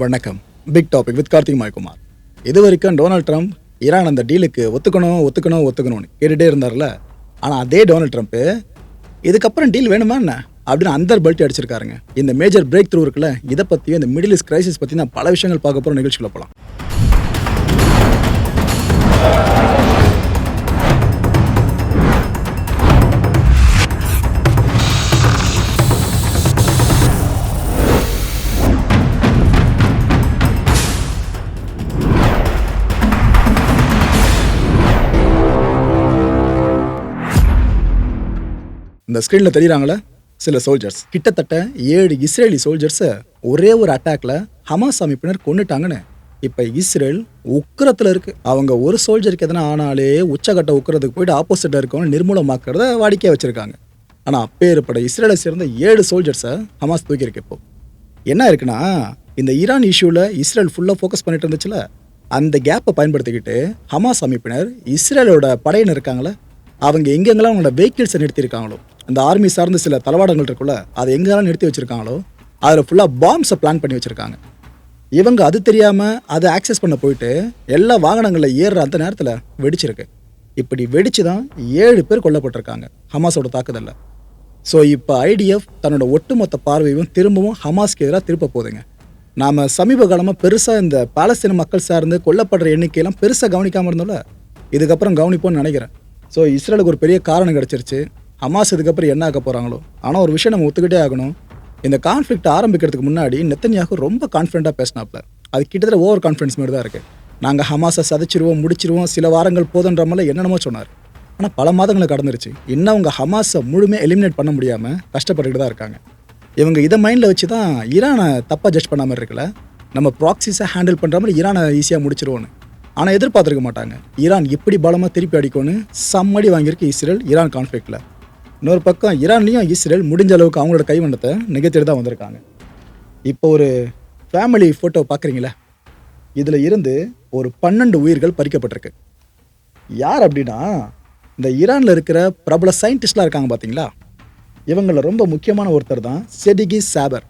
வணக்கம். Big topic with Karthik Maikumar. இது வரைக்கும் டொனால்ட் ட்ரம்ப் ஈரான் அந்த டீலுக்கு ஒத்துக்கணும் ஒத்துக்கணும் ஒத்துக்கணும்னு கேட்டுகிட்டே இருந்தார்ல. ஆனால் அதே டொனால்ட் ட்ரம்ப்பு இதுக்கப்புறம் டீல் வேணுமா என்ன? அப்படின்னு அந்த பெல்ட் அடிச்சிருக்காருங்க. இந்த மேஜர் பிரேக் த்ரூ இருக்குல்ல இதை பற்றியும் இந்த மிடில் ஈஸ்ட் கிரைசிஸ் பற்றி நான் பல விஷயங்கள் பார்க்க போகிற நிகழ்ச்சிக்குள்ள போகலாம் இந்த ஸ்க்ரீனில் தெரியுறாங்களே? சில சோல்ஜர்ஸ் கிட்டத்தட்ட ஏழு இஸ்ரேலி சோல்ஜர்ஸை ஒரே ஒரு அட்டாக்ல ஹமாஸ் அமைப்பினர் கொண்டுட்டாங்கன்னு இப்போ இஸ்ரேல் உக்கிரத்தில் இருக்கு. அவங்க ஒரு சோல்ஜருக்கு எதனா ஆனாலே உச்சகட்ட உக்கரத்துக்கு போயிட்டு ஆப்போசிட்டில் இருக்கவங்க நிர்மூலமாக்குறத வாடிக்கையாக வச்சுருக்காங்க. ஆனால் அப்பேற்பட்ட இஸ்ரேலை சேர்ந்த ஏழு சோல்ஜர்ஸை ஹமாஸ் தூக்கியிருக்கு இப்போ. என்ன இருக்குன்னா இந்த ஈரான் இஷ்யூவில் இஸ்ரேல் ஃபுல்லாக ஃபோக்கஸ் பண்ணிட்டு இருந்துச்சுல? அந்த கேப்பை பயன்படுத்திக்கிட்டு ஹமாஸ் அமைப்பினர் இஸ்ரேலோட படையினர் இருக்காங்களே? அவங்க எங்கெங்கெல்லாம் அவங்களோட வெஹிக்கிள்ஸை நிறுத்தியிருக்காங்களோ? அந்த ஆர்மி சார்ந்த சில தளவாடங்கள் இருக்குல்ல அதை எங்கெல்லாம் நிறுத்தி வச்சுருக்காங்களோ அதில் ஃபுல்லாக பாம்ஸை பிளான் பண்ணி வச்சுருக்காங்க. இவங்க அது தெரியாமல் அதை ஆக்சஸ் பண்ண போயிட்டு எல்லா வாகனங்களில் ஏறுற அந்த நேரத்தில் வெடிச்சிருக்கு. இப்படி வெடிச்சு தான் ஏழு பேர் கொல்லப்பட்டிருக்காங்க ஹமாஸோட தாக்குதலில். ஸோ இப்போ ஐடிஎஃப் தன்னோட ஒட்டுமொத்த பார்வையும் திரும்பவும் ஹமாஸ்க்கு எதிராக திருப்ப போகுதுங்க. நாம் சமீப காலமாக பெருசாக இந்த பாலஸ்தீன மக்கள் சார்ந்து கொல்லப்படுற எண்ணிக்கையெல்லாம் பெருசாக கவனிக்காமல் இருந்தோம்ல இதுக்கப்புறம் கவனிப்போம்னு நினைக்கிறேன். ஸோ இஸ்ரேலுக்கு ஒரு பெரிய காரணம் கிடச்சிருச்சு. ஹமாஸ் இதுக்கப்புறம் என்ன ஆக்க போகிறாங்களோ ஆனால் ஒரு விஷயம் நம்ம ஒத்துக்கிட்டே ஆகணும். இந்த கான்ஃப்ளிக்ட் ஆரம்பிக்கிறதுக்கு முன்னாடி நெத்தன்யாகு ரொம்ப கான்ஃபிடண்ட்டாக பேசினாப்ல. அது கிட்டத்தட்ட ஓவர் கான்ஃபிடன்ஸ் மாதிரி தான் இருக்குது நாங்கள் ஹமாஸை சதைச்சிருவோம் முடிச்சிருவோம் சில வாரங்கள் போதுன்ற மாதிரி என்னென்னமோ சொன்னார். ஆனால் பல மாதங்களை கடந்துருச்சு. இன்னும் அவங்க ஹமாஸை முழுமையாக எலிமினேட் பண்ண முடியாமல் கஷ்டப்பட்டுக்கிட்டு தான் இருக்காங்க. இவங்க இதை மைண்டில் வச்சு தான் ஈரானை தப்பாக ஜட்ஜ் பண்ணாமல் இருக்கல நம்ம ப்ராக்சிஸை ஹேண்டில் பண்ணுற மாதிரி ஈரானை ஈஸியாக முடிச்சிருவோன்னு. ஆனால் எதிர்பார்த்துருக்க மாட்டாங்க. ஈரான் எப்படி பலமாக திருப்பி அடிக்கும்னு சம்மடி வாங்கியிருக்கு இஸ்ரேல் ஈரான் கான்ஃப்ளிக்டில் இன்னொரு பக்கம் ஈரான்லேயும் இஸ்ரேல் முடிஞ்ச அளவுக்கு அவங்களோட கைவண்ணத்தை நிகழ்த்திட்டு தான் வந்திருக்காங்க. இப்போ ஒரு ஃபேமிலி ஃபோட்டோ பார்க்குறீங்களே? இதில் இருந்து ஒரு பன்னெண்டு உயிர்கள் பறிக்கப்பட்டிருக்கு. யார் அப்படின்னா இந்த ஈரானில் இருக்கிற பிரபல சயின்டிஸ்ட்லாம் இருக்காங்க பார்த்தீங்களா? இவங்களில் ரொம்ப முக்கியமான ஒருத்தர் தான் செடிகி சாபர்.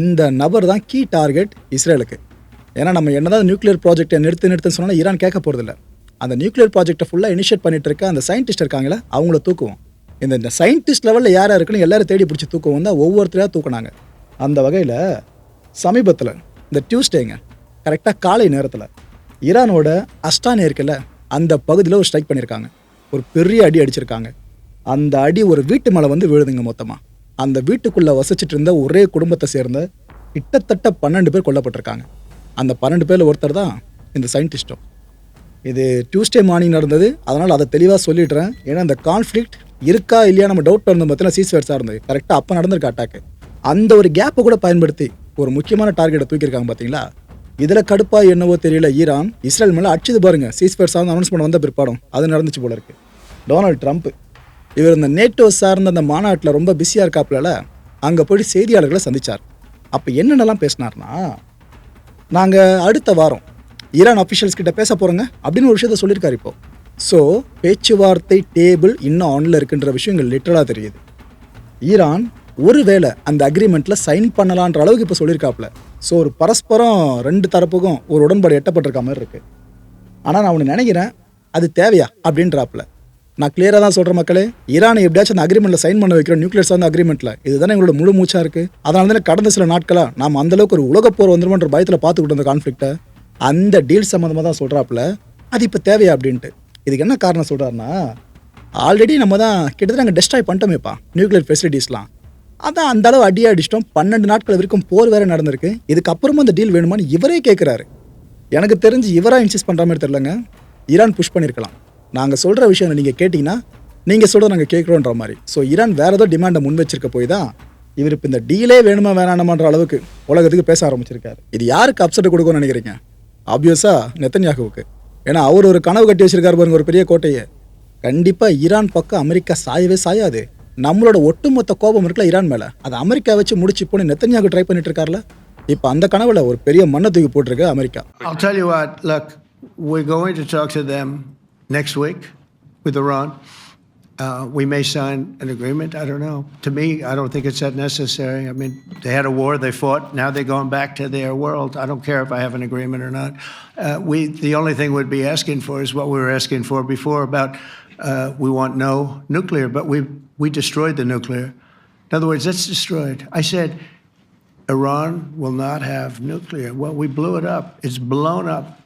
இந்த நபர் தான் கீ டார்கெட் இஸ்ரேலுக்கு. ஏன்னா நம்ம என்னதான் நியூக்ளியர் ப்ராஜெக்டை நிறுத்து நிறுத்துன்னு சொன்னால் ஈரான் கேட்க போகிறதில்ல அந்த நியூக்ளியர் ப்ராஜெக்டை ஃபுல்லாக இனிஷியேட் பண்ணிட்டு இருக்க அந்த சயின்டிஸ்ட் இருக்காங்களே அவங்கள தூக்குவோம். இந்த இந்த சயின்டிஸ்ட் லெவலில் யாராக இருக்குன்னு எல்லாரும் தேடி பிடிச்சி தூக்கம் வந்து ஒவ்வொருத்தரையாக தூக்கினாங்க. அந்த வகையில் சமீபத்தில் இந்த டியூஸ்டேங்க கரெக்டாக காலை நேரத்தில் ஈரானோட அஸ்டானே இருக்குல்ல அந்த பகுதியில் ஒரு ஸ்ட்ரைக் பண்ணியிருக்காங்க ஒரு பெரிய அடி அடிச்சிருக்காங்க. அந்த அடி ஒரு வீட்டு மேலே வந்து விழுதுங்க மொத்தமாக அந்த வீட்டுக்குள்ளே வசிச்சுட்டு இருந்த ஒரே குடும்பத்தை சேர்ந்த கிட்டத்தட்ட பன்னெண்டு பேர் கொல்லப்பட்டிருக்காங்க. அந்த பன்னெண்டு பேரில் ஒருத்தர் தான் இந்த சயின்டிஸ்ட்டும் இது டியூஸ்டே மார்னிங் நடந்தது. அதனால் அதை தெளிவாக சொல்லிடுறேன். ஏன்னா இந்த கான்ஃப்ளிக்ட் இருக்கா இல்லையா நம்ம டவுட் இருந்த பார்த்தீங்கன்னா சீஸ்வேர்ஸாக இருந்தது கரெக்டாக அப்போ நடந்திருக்கு அட்டாக்கு அந்த ஒரு கேப்பை கூட பயன்படுத்தி ஒரு முக்கியமான டார்கெட்டை தூக்கியிருக்காங்க பார்த்தீங்களா? இதில் கடுப்பாக என்னவோ தெரியல ஈரான். இஸ்ரேல் மேலே அடிச்சது பாருங்க. சீஸ்வேர்ஸ் வந்து அனௌன்ஸ்மெண்ட் வந்த பிற்பாடும் அது நடந்துச்சு போல இருக்கு. டொனால்ட் ட்ரம்ப் இவர் இந்த நேட்டோ சார்ந்த அந்த மாநாட்டில் ரொம்ப பிஸியாக இருக்காப்புல அங்கே போய் செய்தியாளர்களை சந்திச்சார். அப்போ என்னென்னலாம் பேசினார்னா நாங்கள் அடுத்த வாரம் ஈரான் அஃபிஷியல்ஸ் கிட்ட பேச போகிறோங்க அப்படின்னு ஒரு விஷயத்த சொல்லியிருக்காரு இப்போது ஸோ பேச்சுவார்த்தை டேபிள் இன்னும் ஆனில் இருக்குன்ற விஷயங்கள் லிட்டலாக தெரியுது. ஈரான் ஒருவேளை அந்த அக்ரிமெண்ட்டில் சைன் பண்ணலான்ற அளவுக்கு இப்போ சொல்லியிருக்காப்புல ஸோ ஒரு பரஸ்பரம் ரெண்டு தரப்புக்கும் ஒரு உடன்பாடு எட்டப்பட்டிருக்க மாதிரி இருக்குது ஆனால் நான் ஒன்று நினைக்கிறேன் அது தேவையா அப்படின்றாப்புல. நான் கிளியராக தான் சொல்கிற மக்களே ஈரானை எப்படியாச்சும் அந்த அக்ரிமெண்ட்டில் சைன் பண்ண வைக்கிறோம் நியூக்ளியர் சார்ந்த அக்ரிமெண்ட்டில் இதுதானே எங்களோட முழு மூச்சாக இருக்குது அதனால தானே கடந்த சில நாட்களாக நாம் அந்தளவுக்கு ஒரு உலக போர் வந்துருமன்ற பயத்தில் பார்த்துக்கிட்டு இருந்த கான்ஃப்ளிக்ட்டை அந்த டீல் சம்மந்தமாக தான் சொல்கிறாப்புல அது இப்போ தேவையா அப்படின்ட்டு. இதுக்கு என்ன காரணம் சொல்கிறாருன்னா ஆல்ரெடி நம்ம தான் கிட்டத்தட்ட நாங்கள் டெஸ்ட்ராய் பண்ணிட்டோமேப்பா நியூக்ளியர் ஃபெசிலிட்டிஸ்லாம் அதான் அந்த அளவு அடியே அடிச்சிட்டோம் பன்னெண்டு நாட்கள் வரைக்கும் போர் வேறு நடந்திருக்கு. இதுக்கப்புறமா அந்த டீல் வேணுமான்னு இவரே கேட்குறாரு எனக்கு தெரிஞ்சு இவராக இன்சிஸ்ட் பண்ணுற மாதிரி தெரிலங்க ஈரான் புஷ் பண்ணியிருக்கலாம் நாங்கள் சொல்கிற விஷயம் நீங்கள் கேட்டிங்கன்னா நீங்கள் சொல்கிற நாங்கள் கேட்குறோன்ற மாதிரி. ஸோ ஈரான் வேறு ஏதோ டிமாண்டை முன் வச்சிருக்க போய் தான் இவர் இப்போ இந்த டீலே வேணுமா வேணாமான்ற அளவுக்கு உலகத்துக்கு பேச ஆரம்பிச்சிருக்காரு. இது யாருக்கு அப்செட் கொடுக்கும்னு நினைக்கிறீங்க? ஆப்வியஸாக நெத்தன்யாகுவுக்கு. ஏன்னா அவர் ஒரு கனவு கட்டி வச்சிருக்காரு பாருங்க ஒரு பெரிய கோட்டையை. கண்டிப்பாக ஈரான் பக்கம் அமெரிக்கா சாயவே சாயாது. நம்மளோட ஒட்டுமொத்த கோபம் இருக்குல்ல ஈரான் மேலே. அதை அமெரிக்கா வச்சு முடிச்சு போன நெத்தனியாக ட்ரை பண்ணிட்டு இருக்காருல இப்போ அந்த கனவுல ஒரு பெரிய மண்ணை தூக்கி போட்டிருக்கு America. I'll tell you what, look, we're going to talk to them next week with Iran. Uh, we may sign an agreement. I don't know. To me, I don't think it's that necessary. I mean, they had a war, they fought. Now they're going back to their world. I don't care if I have an agreement or not. Uh, we, the only thing we'd be asking for is what we were asking for before about uh, we want no nuclear, but we we destroyed the nuclear. In other words, that's destroyed. I said Iran will not have nuclear. Well, we blew it up. It's blown up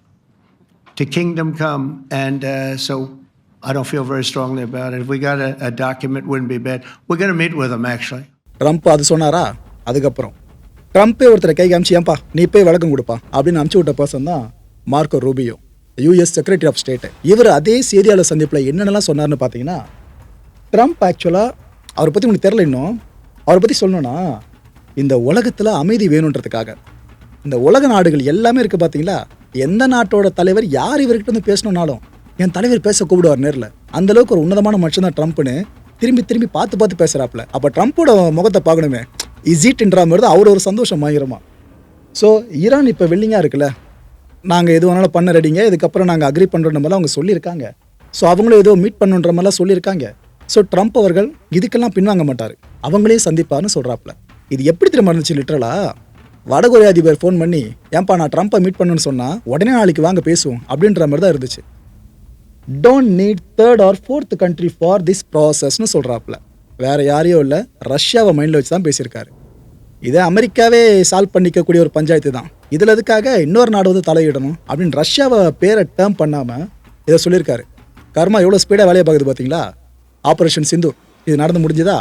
to kingdom come, and uh, so I don't feel very strongly about it. If we got a, a document, wouldn't be bad. We're going to meet with them actually. Trump அது சொன்னாரா அதுக்கப்புறம் ட்ரம்ப்பே ஒருத்தரை கை காமிச்சு ஏன்பா நீ போய் விளக்கம் கொடுப்பா அப்படின்னு அமுச்சு விட்ட பர்சன் தான் Marco Rubio US secretary of state இவர் அதே செய்தியாளர் சந்திப்பில் என்னென்னலாம் சொன்னார்னு பார்த்தீங்கன்னா ட்ரம்ப் ஆக்சுவலாக அவரை பற்றி உங்களுக்கு தெரில இன்னும் அவரை பற்றி சொல்லணும்னா இந்த உலகத்தில் அமைதி வேணுன்றதுக்காக இந்த உலக நாடுகள் எல்லாமே இருக்குது பார்த்தீங்களா எந்த நாட்டோட தலைவர் யார் இவர்கிட்ட வந்து பேசணுன்னாலும் என் தலைவர் பேச கூப்பிடுவார் நேரில். அந்தளவுக்கு ஒரு உன்னதமான மனுஷன் தான் ட்ரம்ப்னு திரும்பி திரும்பி பார்த்து பார்த்து பேசுகிறாப்புல அப்போ ட்ரம்ப்போட முகத்தை பார்க்கணுமே. இசிட்ன்ற மாதிரி தான் அவர் ஒரு சந்தோஷம் வாங்கிருமா ஸோ ஈரான் இப்போ வெள்ளிங்காக இருக்குல்ல? நாங்கள் எது வேணாலும் பண்ண ரெடிங்க இதுக்கப்புறம் நாங்கள் அக்ரி பண்ணுற மாதிரிலாம் அவங்க சொல்லியிருக்காங்க. ஸோ அவங்களும் ஏதோ மீட் பண்ணுன்ற மாதிரிலாம் சொல்லியிருக்காங்க. ஸோ ட்ரம்ப் அவர்கள் இதுக்கெல்லாம் பின்வாங்க மாட்டார். அவங்களே சந்திப்பார்னு சொல்கிறாப்புல இது எப்படி திரும்ப இருந்துச்சு லிட்டரலா வடகொரிய அதிபர் ஃபோன் பண்ணி ஏன்பா நான் ட்ரம்ப்பை மீட் பண்ணுன்னு சொன்னால் உடனே நாளைக்கு வாங்க பேசுவோம். அப்படின்ற மாதிரி தான் இருந்துச்சு. Don't need third or fourth country for this ப்ராசஸ்னு சொல்கிறாப்புல வேற யாரையும் இல்லை. ரஷ்யாவை மைண்டில் வச்சு தான் பேசியிருக்காரு. இதை அமெரிக்காவே சால்வ் பண்ணிக்கக்கூடிய ஒரு பஞ்சாயத்து தான். இதில் எதுக்காக இன்னொரு நாடு வந்து தலையிடணும் அப்படின்னு ரஷ்யாவை பேரை டேர்ம் பண்ணாமல் இதை சொல்லியிருக்காரு. கர்மா எவ்வளோ ஸ்பீடாக வேலையை பார்க்குது பார்த்தீங்களா? ஆப்ரேஷன் சிந்து இது நடந்து முடிஞ்சதா?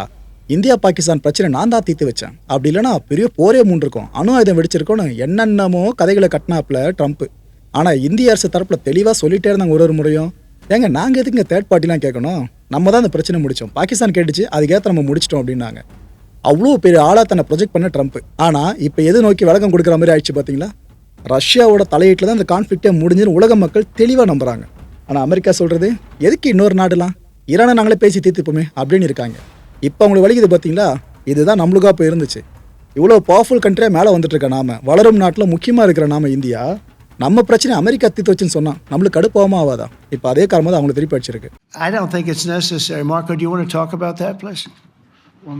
இந்தியா பாகிஸ்தான் பிரச்சனை நான் தான் தீர்த்து வச்சேன். அப்படி இல்லைன்னா பெரிய போரே மூன்றிருக்கும் இருக்கும். அணு ஆயுதம் வெடிச்சிருக்கோன்னு என்னென்னமோ கதைகளை கட்டினாப்புல ட்ரம்ப் ஆனால் இந்திய அரசு தரப்பில் தெளிவாக சொல்லிட்டே இருந்தாங்க ஒரு ஒரு முறையும். ஏங்க நாங்கள் எதுக்குங்க தேர்ட் பார்ட்டிலாம் கேட்கணும்? நம்ம தான் அந்த பிரச்சனை முடித்தோம் பாகிஸ்தான் கேட்டுச்சு அதுக்கேற்ற நம்ம முடிச்சிட்டோம் அப்படின்னாங்க. அவ்வளோ பெரிய ஆளாக தன்னை ப்ரொஜெக்ட் பண்ண ட்ரம்ப். ஆனால் இப்போ எது நோக்கி விளக்கம் கொடுக்குற மாதிரி ஆயிடுச்சு பார்த்தீங்களா ரஷ்யாவோட தலையீட்டில் தான் அந்த கான்ஃப்ளிக்டே முடிஞ்சுன்னு உலக மக்கள் தெளிவாக நம்புகிறாங்க ஆனால் அமெரிக்கா சொல்கிறது எதுக்கு இன்னொரு நாடுலாம்? ஈரானை நாங்களே பேசி தீர்த்துப்போமே அப்படின்னு இருக்காங்க. இப்போ அவங்களுக்கு வலிக்குது பார்த்தீங்களா இதுதான் நம்மளுக்காக இப்போ இருந்துச்சு. இவ்வளோ பவர்ஃபுல் கண்ட்ரியாக மேலே வந்துட்டுருக்க நாம வளரும் நாட்டில் முக்கியமாக இருக்கிற நாம இந்தியா நம்ம பிரச்சனை அமெரிக்கா தீர்த்து வச்சுன்னு சொன்னால் நம்மளுக்கு கடுப்பாகாம ஆகாதா இப்போ அதே காரணமாக தான் அவங்களுக்கு திருப்பி அடிச்சிருக்கு I don't think it's necessary. Marco, do you want to talk about that, please? Well,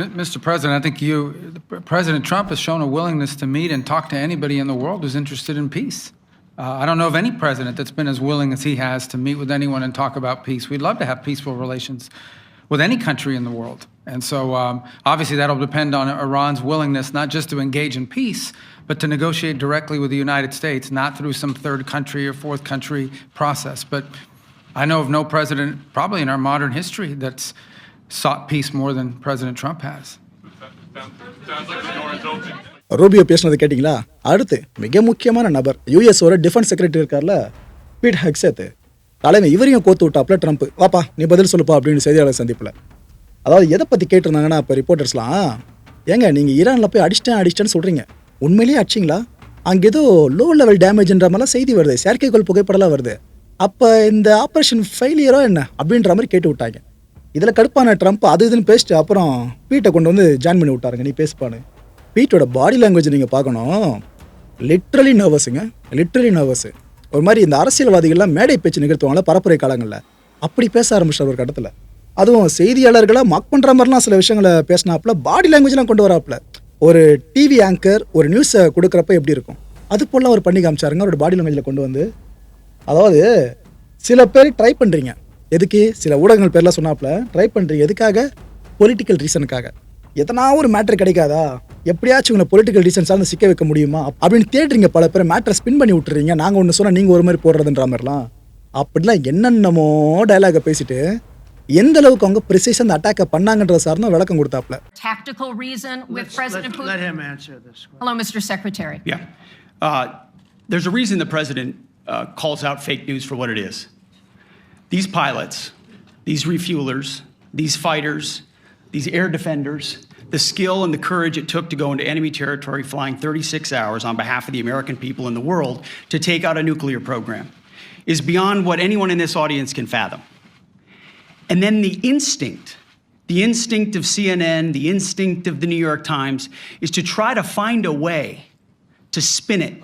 M- Mr. President, I think you, President Trump has shown a willingness to meet and talk to anybody in the world who's interested in peace. Uh, I don't know of any president that's been as willing as he has to meet with anyone and talk about peace. We'd love to have peaceful relations with any country in the world. And so um, obviously that'll depend on Iran's willingness not just to engage in peace, but to negotiate directly with the United States, not through some third country or fourth country process. But I know of no president, probably in our modern history, that's sought peace more than President Trump has. Rubio பேசினது கேட்டிங்களா அடுத்து மிக முக்கியமான நபர் யூஎஸோட defence secretary இருக்கார்ல Pete Hegseth தலைமை இவரையும் கோத்து விட்டாப்ல ட்ரம்ப் வாப்பா நீ பதில் சொல்லுப்பா அப்படின்னு செய்தியாளர் சந்திப்பில் அதாவது எதை பற்றி கேட்டிருந்தாங்கன்னா இப்போ ரிப்போர்ட்டர்ஸ்லாம் ஏங்க நீங்கள் ஈரானில் போய் அடிச்சிட்டேன் அடிச்சிட்டேன்னு சொல்கிறீங்க உண்மையிலேயே அடிச்சிங்களா அங்கே ஏதோ லோ லெவல் டேமேஜ்ன்ற மாதிரிலாம் செய்தி வருது. செயற்கைக்கோள் புகைப்படலாம் வருது. அப்போ இந்த ஆப்ரேஷன் ஃபெயிலியரோ என்ன? அப்படின்ற மாதிரி கேட்டு விட்டாங்க. இதில் கடுப்பான ட்ரம்ப் அது இதுன்னு பேசிட்டு அப்புறம் பீட்டை கொண்டு வந்து ஜாயின் பண்ணி விட்டாருங்க. நீ பேசுப்பானு பீட்டோட பாடி லாங்குவேஜ் நீங்கள் பார்க்கணும். லிட்ரலி நர்வஸுங்க லிட்ரலி நர்வஸு ஒரு மாதிரி இந்த அரசியல்வாதிகள்லாம் மேடை பேச்சு நிகழ்த்துவாங்கள பரப்புரை காலங்களில். அப்படி பேச ஆரம்பிச்சார் ஒரு கட்டத்தில். அதுவும் செய்தியாளர்களாக மக் பண்ணுற மாதிரிலாம் சில விஷயங்களை பேசினாப்புல பாடி லாங்குவேஜ்லாம் கொண்டு வராப்புல. ஒரு டிவி ஆங்கர் ஒரு நியூஸை கொடுக்குறப்ப எப்படி இருக்கும்? அது போல அவர் பண்ணி காமிச்சாருங்க. அவரோட பாடி லாங்குவேஜில் கொண்டு வந்து. அதாவது சில பேர் ட்ரை பண்ணுறீங்க எதுக்கு? சில ஊடகங்கள் பேர்லாம் சொன்னாப்புல ட்ரை பண்ணுறீங்க எதுக்காக? பொலிட்டிக்கல் ரீசனுக்காக எதனா ஒரு மேட்ரு கிடைக்காதா? எப்படியாச்சும் உங்களை பொலிட்டிக்கல் ரீசன்ஸாக சிக்க வைக்க முடியுமா? அப்படின்னு தேடுறீங்க பல பேர். மேட்ரை ஸ்பின் பண்ணி விட்டுறீங்க. நாங்கள் ஒன்று சொன்னால் நீங்கள் ஒரு மாதிரி போடுறதுன்ற மாதிரிலாம். அப்படிலாம் என்னென்னமோ டைலாகை பேசிட்டு எந்த அளவுக்கு அவங்க ப்ரிசைஸ் அந்த அட்டாக்கை பண்ணாங்கன்ற சார்னு விளக்கம் கொடுத்தாப்புல tactical reason with Let's- President let, Putin? let him answer this. Hello, Mr. Secretary. Yeah. Uh, there's a reason the president uh, calls out fake news for what it is. These pilots, these refuelers, these fighters, these air defenders, the skill and the courage it took to go into enemy territory flying 36 hours on behalf of the American people and the world to take out a nuclear program is beyond what anyone in this audience can fathom. And then the instinct, the instinct of CNN, the instinct of the New York Times, is to try to find a way to spin it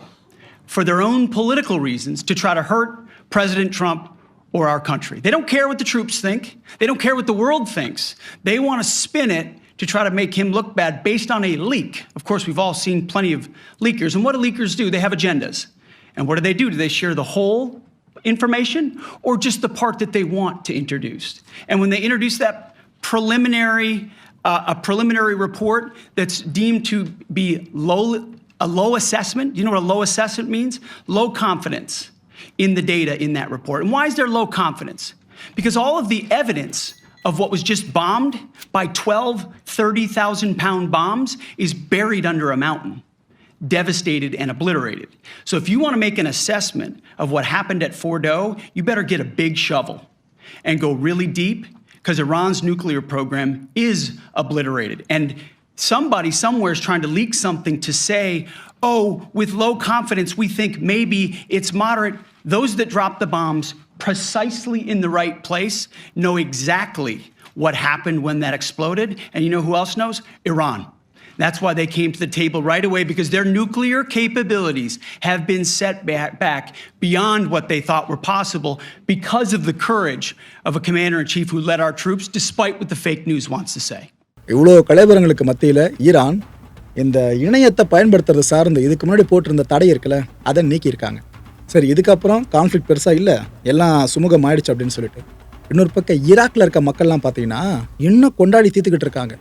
for their own political reasons to try to hurt President Trump or our country. They don't care what the troops think. They don't care what the world thinks. They want to spin it to try to make him look bad based on a leak. Of course, we've all seen plenty of leakers. And what do leakers do? They have agendas. And what do they do? Do they share the whole information or just the part that they want to introduce? And when they introduce that preliminary, uh, a preliminary report that's deemed to be low, a low assessment, you know what a low assessment means? Low confidence in the data in that report. And why is there low confidence? Because all of the evidence of what was just bombed by 12, 30,000 pound bombs is buried under a mountain, devastated and obliterated. So if you want to make an assessment of what happened at Fordo, you better get a big shovel and go really deep because Iran's nuclear program is obliterated. And somebody somewhere is trying to leak something to say, oh, with low confidence, we think maybe it's moderate. Those that drop the bombs precisely in the right place know exactly what happened when that exploded. And you know who else knows? Iran. That's why they came to the table right away because their nuclear capabilities have been set back, back beyond what they thought were possible because of the courage of a commander in chief who led our troops, despite what the fake news wants to say. இவ்வளோ கலைவரங்களுக்கு மத்தியில் Iran இந்த இணையத்தை பயன்படுத்துறது சார்ந்து இதுக்கு முன்னாடி போட்டிருந்த தடை இருக்குல்ல அதை நீக்கியிருக்காங்க சரி இதுக்கப்புறம் கான்ஃப்ளிக் பெருசாக இல்லை எல்லாம் சுமூகம் ஆயிடுச்சு அப்படின்னு சொல்லிட்டு இன்னொரு பக்கம் ஈராக்கில் இருக்க மக்கள்லாம் பார்த்தீங்கன்னா இன்னும் கொண்டாடி தீர்த்துக்கிட்டு இருக்காங்க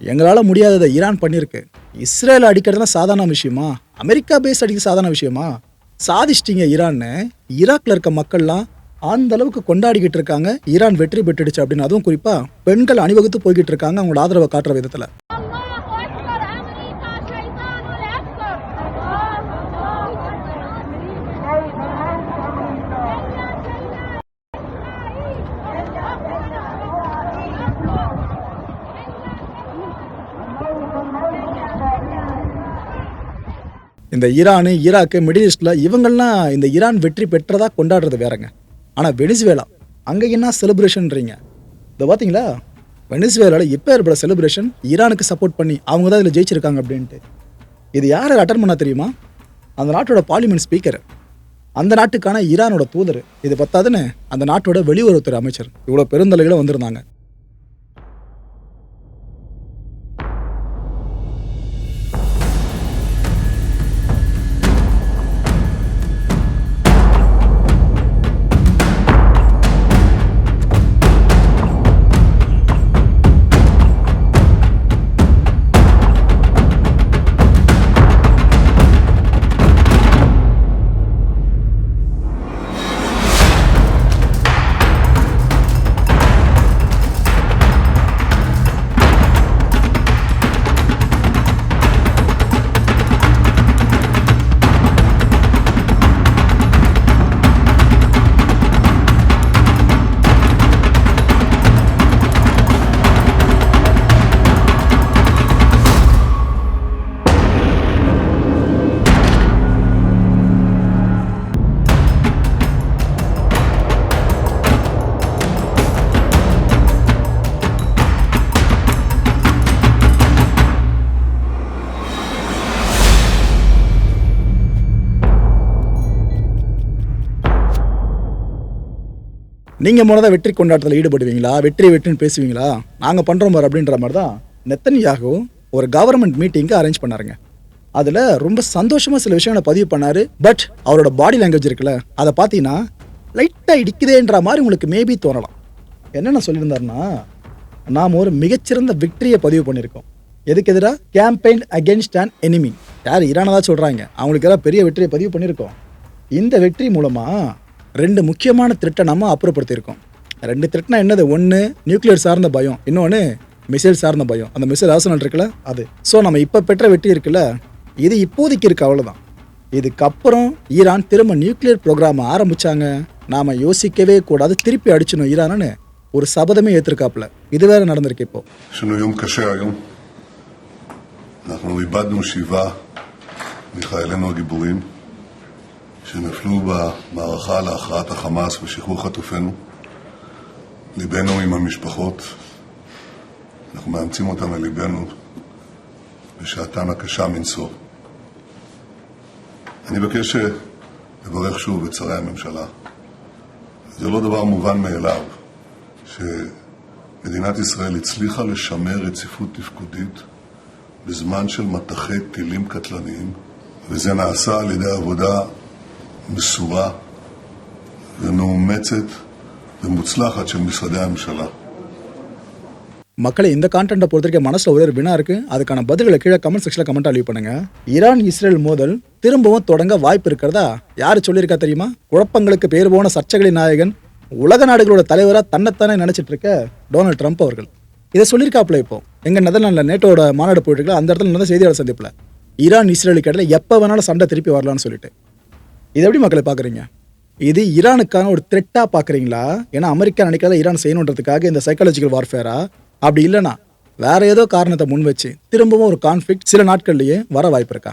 எங்களால் முடியாததை ஈரான் பண்ணியிருக்கு இஸ்ரேல் அடிக்கிறதுலாம் சாதாரண விஷயமா? அமெரிக்கா பேஸ் அடிக்க சாதாரண விஷயமா? சாதிச்சிட்டிங்க ஈரான்னு. ஈராக்கில் இருக்க மக்கள்லாம் அந்த அளவுக்கு கொண்டாடிக்கிட்டு இருக்காங்க. ஈரான் வெற்றி பெற்றுடுச்சு அப்படின்னு அதுவும் குறிப்பாக பெண்கள் அணிவகுத்து போய்கிட்டு இருக்காங்க. அவங்களோட ஆதரவை காட்டுற விதத்தில். இந்த ஈரானு ஈராக்கு மிடில் ஈஸ்டில் இவங்கள்லாம் இந்த ஈரான் வெற்றி பெற்றதாக கொண்டாடுறது வேறங்க. ஆனால் வெனிசுவேலா அங்கே என்ன செலிப்ரேஷன்றீங்க இதை பார்த்தீங்களா வெனிசுவேலாவில் இப்போ ஏற்பட செலிப்ரேஷன் ஈரானுக்கு சப்போர்ட் பண்ணி அவங்க தான் இதில் ஜெயிச்சிருக்காங்க அப்படின்ட்டு. இது யார் அட்டன் பண்ணால் தெரியுமா? அந்த நாட்டோட பார்லிமெண்ட் ஸ்பீக்கர் அந்த நாட்டுக்கான ஈரானோட தூதர். இது பத்தாதுன்னு அந்த நாட்டோட வெளியுறவுத்துறை அமைச்சர். இவ்வளோ பெருந்தலைகளும் வந்திருந்தாங்க. நீங்கள் முன்னதாக வெற்றி கொண்டாட்டத்தில் ஈடுபடுவீங்களா? வெற்றி வெற்றின்னு பேசுவீங்களா? நாங்கள் பண்ணுறோம் அப்படின்ற மாதிரி தான் நெத்தனியாகவும் ஒரு கவர்மெண்ட் மீட்டிங்க்கு அரேஞ்ச் பண்ணாருங்க. அதில் ரொம்ப சந்தோஷமாக சில விஷயங்களை பதிவு பண்ணார். பட் அவரோட பாடி லாங்குவேஜ் இருக்குல்ல அதை பார்த்தீங்கன்னா லைட்டாக இடிக்குதேன்ற மாதிரி உங்களுக்கு மேபி தோணலாம். என்னென்ன சொல்லியிருந்தாருன்னா நாம் ஒரு மிகச்சிறந்த விக்டரியை பதிவு பண்ணியிருக்கோம். எதுக்கு எதிராக கேம்பெயின் அகேன்ஸ்ட் அன் எனிமி யார் இரானதாக சொல்கிறாங்க அவங்களுக்கு எல்லாம் பெரிய வெற்றியை பதிவு பண்ணியிருக்கோம். இந்த வெற்றி மூலமாக ரெண்டு முக்கியமான த்ரெட்டை நம்ம அப்புறப்படுத்தியிருக்கோம் ரெண்டு த்ரெட்னா என்னது ஒன்று நியூக்ளியர் சார்ந்த பயம் இன்னொன்று மிசைல் சார்ந்த பயம் அந்த மிசைல் ஆசனல் இருக்குல்ல அது ஸோ நம்ம இப்போ பெற்ற வெற்றி இருக்குல்ல இது இப்போதைக்கு இருக்கு அவ்வளோதான் இதுக்கப்புறம் ஈரான் திரும்ப நியூக்ளியர் ப்ரோக்ராம் ஆரம்பிச்சாங்க நாம யோசிக்கவே கூடாது திருப்பி அடிச்சணும் ஈரான்னு ஒரு சபதமே ஏற்றிருக்காப்புல இது வேற நடந்திருக்கு இப்போ יש לנו יום קשה היום. אנחנו איבדנו שבעה מחיילינו הגיבורים שנפלו במערכה להכרעת החמאס ושחרור חטופינו. ליבנו עם המשפחות, אנחנו מאמצים אותם לליבנו בשעתן הקשה מנשוא. אני מבקש לברך שוב את שרי הממשלה זה לא דבר מובן מאליו שמדינת ישראל הצליחה לשמר רציפות תפקודית בזמן של מטחי טילים קטלניים, וזה נעשה על ידי עבודה מסורה ומאומצת ומוצלחת של משרדי הממשלה. மக்களை இந்த கான்டென்ட்டை பொறுத்த வரைக்கும் மனசில் ஒரே ஒரு வினா இருக்கு அதுக்கான பதில்களை கீழே கமெண்ட் செக்ஷனில் கமெண்ட் லீவ் பண்ணுங்க ஈரான் இஸ்ரேல் மோதல் திரும்பவும் தொடங்க வாய்ப்பு இருக்கிறதா யார் சொல்லியிருக்கா தெரியுமா குழப்பங்களுக்கு பேர் போன சர்ச்சைகளின் நாயகன் உலக நாடுகளோட தலைவராக தன்னைத்தானே நினைச்சிட்டு இருக்க டொனால்ட் ட்ரம்ப் அவர்கள் இதை சொல்லியிருக்காப்புல இப்போ எங்க நெதர்லாண்டில் நேட்டோட மாநாடு போயிட்டு இருக்கல அந்த இடத்துல நடந்த செய்தியாளர் சந்திப்பில் ஈரான் இஸ்ரேலுக்கு இடையில எப்போ வேணாலும் சண்டை திருப்பி வரலாம்னு சொல்லிட்டு இது எப்படி மக்களை பார்க்குறீங்க? இது ஈரானுக்கான ஒரு த்ரெட்டாக பார்க்குறீங்களா? ஏன்னா அமெரிக்கா நினைக்காத ஈரான் செய்யணுன்றதுக்காக இந்த சைக்காலஜிக்கல் வார்ஃபேரா அப்படி இல்லைனா வேற ஏதோ காரணத்தை முன் வச்சு திரும்பவும் ஒரு கான்ஃப்ளிக்ட் சில நாட்கள்லேயே வர வாய்ப்பு இருக்கா?